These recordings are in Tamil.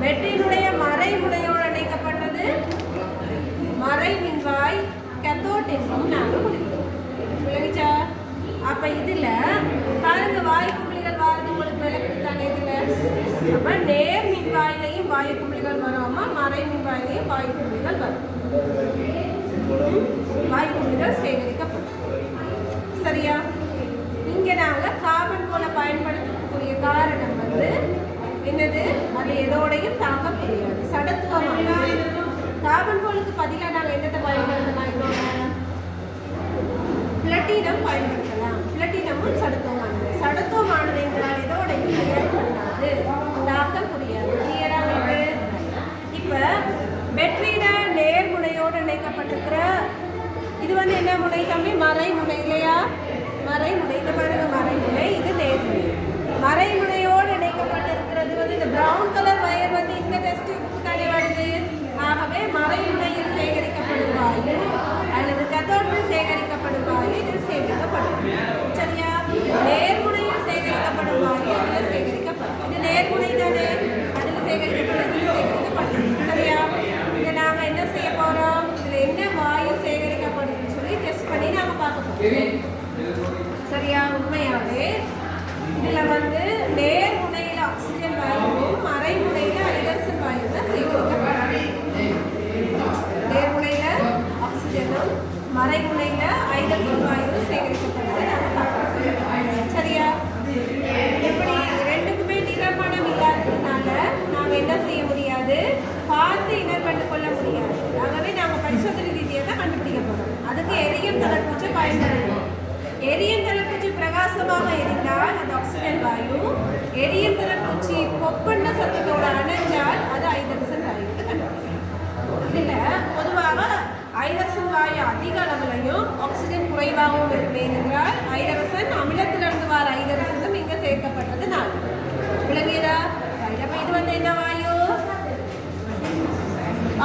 மறை மறைமுனையோடு இணைக்கப்பட்டது மறை மின்வாய் கத்தோட் என்றும் நாங்கள் முடிக்கிறோம். விளங்குச்சா? அப்ப இதுல பாருங்க வாயு குமிழிகள் வாரது உங்களுக்கு விளக்குது தானே இதுல? அப்ப நேர் மின்வாயிலையும் வாயு குமிழிகள் வராம. மறை மின்வாயிலையும் வாயு குமிழிகள் வரும். வாயு குமிழிகள் சேகரிக்கப்படும். சரியா? இங்க நாங்க கார்பன் போல பயன்படுத்தக்கூடிய காரணம் வந்து என்னது? அது எதோடையும் தாக்க முடியாது. சடத்துவமானது கார்பன் போலுக்கு பதிலாக நாங்கள் என்னத்தை பயன்படுத்தலாம் பிளட்டினம் பயன்படுத்தலாம். பிளட்டினமும் சடத்துவமானது. சடத்துவமானது எங்களால் எதோடையும் பயன்படாது தாக்க முடியாது கிளியரா இப்போ இப்ப வெற்றிட நேர்முனையோடு இணைக்கப்பட்டிருக்கிற இது வந்து என்ன முனை தம்பி? மறைமுனை இல்லையா மறைமுனை இந்த பாருங்க மறைமுனை இது நேர்முனை மறைமுனையோடு இணைக்கப்பட்டிருக்கிறது வந்து இந்த பிரவுன் கலர் வயர் வந்து இந்த டெஸ்ட் தானே வருது ஆகவே மறைமுனையில் சேகரிக்கப்படும் வாயு அல்லது கத்தோட்டில் சேகரிக்கப்படும் வாயு இதில் சேமிக்கப்படும் சரியா? நேர்முனையில் சேகரிக்கப்படும் வாயு இதில் சேகரிக்கப்படும். இது நேர்முனை தானே? அதில் சேகரிக்கப்படும் இதில் சேகரிக்கப்படும். சரியா? இதை நாம என்ன செய்ய போறோம்? இதுல என்ன வாயு சேகரிக்கப்படுதுன்னு சொல்லி டெஸ்ட் பண்ணி நாங்கள் பார்க்க போறோம். சரியா? உண்மையாவே இதுல வந்து நேர்முனையில ஆக்சிஜன் வாயுவும் மறைமுனையில ஹைட்ரஜன் வாயு தான் சேகரிக்கப்படும் நேர்முனையில ஆக்சிஜனும் மறைமுனையில ஐதல் வாயு சேகரிக்கப்படுறதை சரியா? எப்படி? ரெண்டுக்குமே நிறமானம் இல்லாததுனால நாங்கள் என்ன செய்ய முடியாது? பார்த்து இனர் கண்டு கொள்ள முடியாது. ஆகவே நாங்க பரிசோதனை ரீதியை தான் கண்டுபிடிக்க போறோம். அதுக்கு எரியும் தளர்ப்பூச்சி பயன்படுத்தணும் எரியும் தளர்ப்பூச்சி பிரகாசமாக இருந்தால் அது ஆக்சிஜன் வாயு. எரியும் தளர்ப்பூச்சி பொப்பண்ண சத்தத்தோட அணைஞ்சால் அது ஐதரசன் வாயு கண்டுபிடிக்கணும் இதுல ஐதரசன் வாயு அதிக அளவுலையும் ஆக்சிஜன் குறைவாகவும் இருக்கு ஏனென்றால் ஐதரசன் அமிலத்திலிருந்து வர ஐதரசனும் இங்க சேர்க்கப்பட்டதுனால விளங்கியதா? Right. அப்ப இது வந்து என்ன வாயு?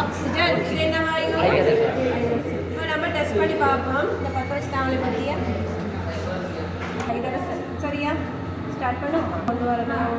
ஆக்சிஜன் இது என்ன வாயு. இப்ப நம்ம டெஸ்ட் பண்ணி பார்ப்போம். இந்த பத்து வச்சு தாங்களே பத்தியா? ஐதரசன் சரியா? ஸ்டார்ட் பண்ணும் கொண்டு வரணும்.